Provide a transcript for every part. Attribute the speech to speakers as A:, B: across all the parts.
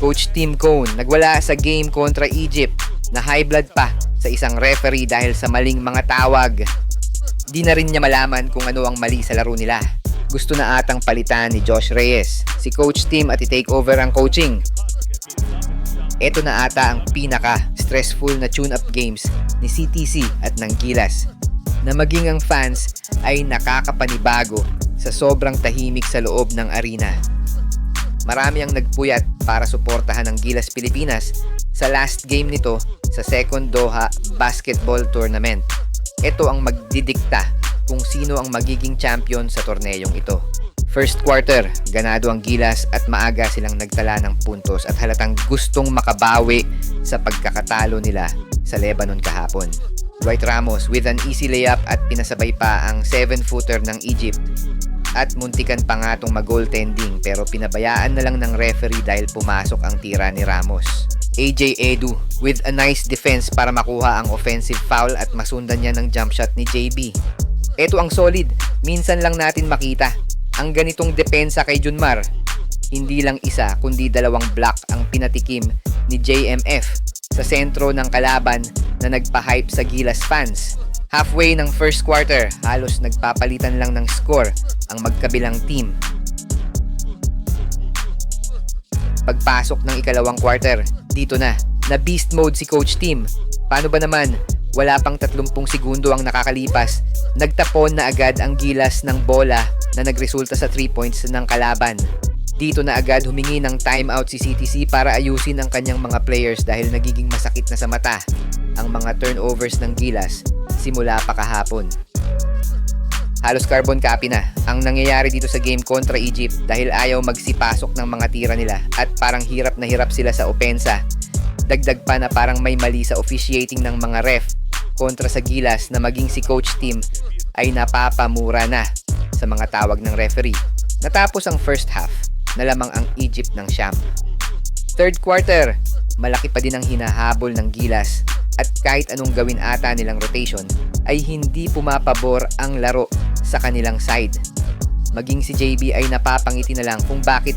A: Coach Tim Cone nagwala sa game kontra Egypt na high blood pa sa isang referee dahil sa maling mga tawag. Di na rin niya malaman kung ano ang mali sa laro nila. Gusto na atang palitan ni Josh Reyes, si Coach Tim at i-take over ang coaching. Ito na ata ang pinaka-stressful na tune-up games ni CTC at ng Gilas na maging ang fans ay nakakapanibago sa sobrang tahimik sa loob ng arena. Marami ang nagpuyat para suportahan ang Gilas Pilipinas sa last game nito sa second Doha Basketball Tournament. Ito ang magdidikta kung sino ang magiging champion sa torneyong ito. First quarter, ganado ang Gilas at maaga silang nagtala ng puntos at halatang gustong makabawi sa pagkakatalo nila sa Lebanon kahapon. Dwight Ramos with an easy layup at pinasabay pa ang 7-footer ng Egypt at muntikan pa nga itong mag-goaltending pero pinabayaan na lang ng referee dahil pumasok ang tira ni Ramos. AJ Edu with a nice defense para makuha ang offensive foul at masundan niya ng jump shot ni JB. Ito ang solid, minsan lang natin makita. Ang ganitong depensa kay Junmar, hindi lang isa kundi dalawang block ang pinatikim ni JMF sa sentro ng kalaban na nagpa-hype sa Gilas fans. Halfway ng first quarter, halos nagpapalitan lang ng score ang magkabilang team. Pagpasok ng ikalawang quarter, dito na, na beast mode si Coach Team. Paano ba naman? Wala pang 30 segundo ang nakakalipas. Nagtapon na agad ang gilas ng bola na nagresulta sa 3 points ng kalaban. Dito na agad humingi ng timeout si CTC para ayusin ang kanyang mga players dahil nagiging masakit na sa mata ang mga turnovers ng Gilas simula pa kahapon. Halos carbon copy na ang nangyayari dito sa game kontra Egypt dahil ayaw magsipasok ng mga tira nila at parang hirap na hirap sila sa opensa. Dagdag pa na parang may mali sa officiating ng mga ref kontra sa Gilas na maging si coach team ay napapamura na sa mga tawag ng referee. Natapos ang first half na lamang ang Egypt ng Sham. Third quarter, malaki pa din ang hinahabol ng Gilas at kahit anong gawin ata nilang rotation ay hindi pumapabor ang laro sa kanilang side. Maging si JB ay napapangiti na lang kung bakit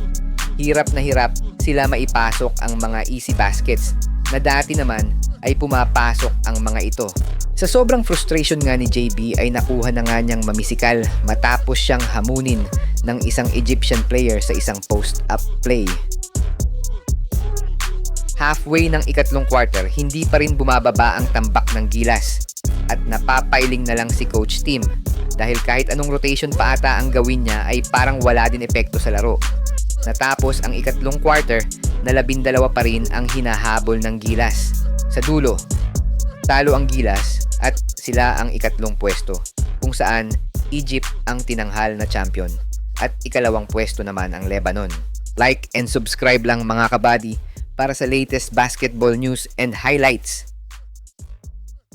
A: hirap na hirap sila maipasok ang mga easy baskets na dati naman ay pumapasok ang mga ito. Sa sobrang frustration nga ni JB ay nakuha na nga niyang mamisikal matapos siyang hamunin ng isang Egyptian player sa isang post-up play. Halfway ng ikatlong quarter, hindi pa rin bumababa ang tambak ng gilas at napapailing na lang si Coach Tim dahil kahit anong rotation pa ata ang gawin niya ay parang wala din epekto sa laro. Natapos ang ikatlong quarter na labindalawa pa rin ang hinahabol ng gilas. Sa dulo, talo ang gilas at sila ang ikatlong pwesto kung saan Egypt ang tinanghal na champion at ikalawang pwesto naman ang Lebanon. Like and subscribe lang mga kabady para sa latest basketball news and highlights